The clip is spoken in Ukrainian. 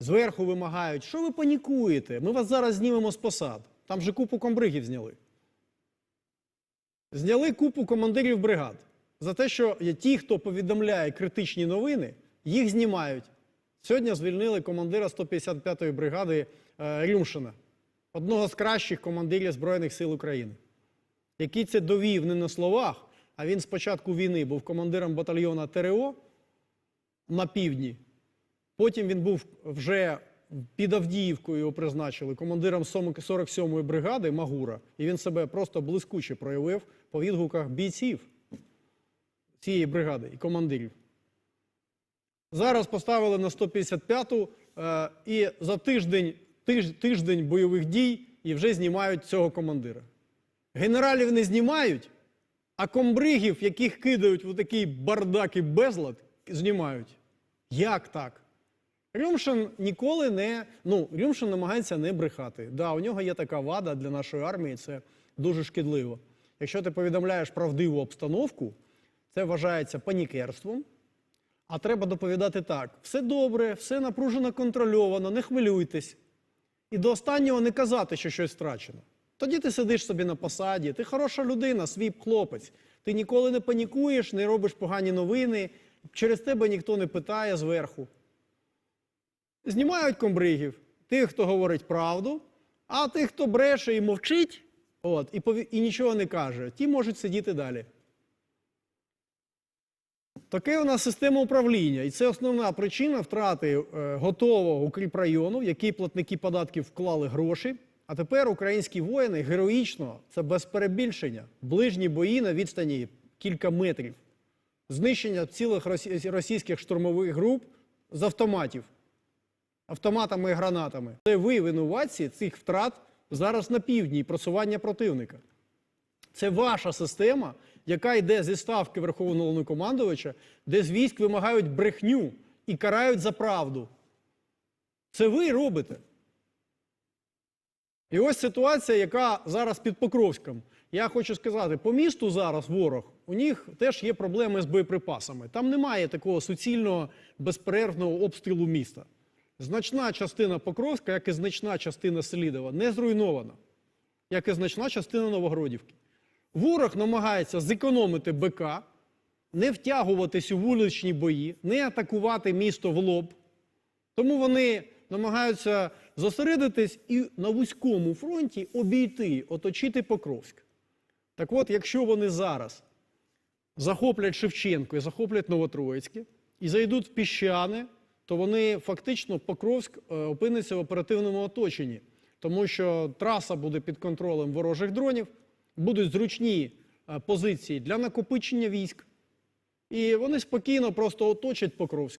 Зверху вимагають, що ви панікуєте? Ми вас зараз знімемо з посад. Там же купу комбригів зняли. Зняли купу командирів бригад за те, що ті, хто повідомляє критичні новини, їх знімають. Сьогодні звільнили командира 155-ї бригади е, Рюмшина, одного з кращих командирів Збройних сил України, який це довів не на словах, а він з початку війни був командиром батальйона ТРО на півдні. Потім він був вже під Авдіївкою його призначили командиром 47-ї бригади Магура, і він себе просто блискуче проявив по відгуках бійців цієї бригади і командирів. Зараз поставили на 155-ту е, і за тиждень, тиж, тиждень бойових дій і вже знімають цього командира. Генералів не знімають, а комбригів, яких кидають в такий бардак і безлад, знімають. Як так? Рюмшин ніколи не. Ну, Рюмшин намагається не брехати. Да, у нього є така вада для нашої армії, це дуже шкідливо. Якщо ти повідомляєш правдиву обстановку, це вважається панікерством. А треба доповідати так: все добре, все напружено контрольовано, не хвилюйтесь. І до останнього не казати, що щось втрачено. Тоді ти сидиш собі на посаді, ти хороша людина, свій хлопець. Ти ніколи не панікуєш, не робиш погані новини, через тебе ніхто не питає зверху. Знімають комбригів, тих, хто говорить правду, а тих, хто бреше і мовчить, от, і, пові- і нічого не каже, ті можуть сидіти далі. Таке у нас система управління, і це основна причина втрати е, готового укріпрайону, в який платники податків вклали гроші. А тепер українські воїни героїчно, це без перебільшення, ближні бої на відстані кілька метрів, знищення цілих російських штурмових груп з автоматів, автоматами і гранатами. Це ви винуватці цих втрат зараз на півдні і просування противника. Це ваша система, яка йде зі ставки Верховного Головнокомандувача, де з військ вимагають брехню і карають за правду. Це ви робите. І ось ситуація, яка зараз під Покровськом. Я хочу сказати, по місту зараз ворог, у них теж є проблеми з боєприпасами. Там немає такого суцільного безперервного обстрілу міста. Значна частина Покровська, як і значна частина Селідова, не зруйнована, як і значна частина Новогродівки. Ворог намагається зекономити БК, не втягуватись у вуличні бої, не атакувати місто в лоб. Тому вони намагаються зосередитись і на вузькому фронті обійти, оточити Покровськ. Так от, якщо вони зараз захоплять Шевченко і захоплять Новотроїцьке і зайдуть в піщани, то вони фактично Покровськ е, опиниться в оперативному оточенні, тому що траса буде під контролем ворожих дронів, будуть зручні е, позиції для накопичення військ, і вони спокійно просто оточать Покровськ.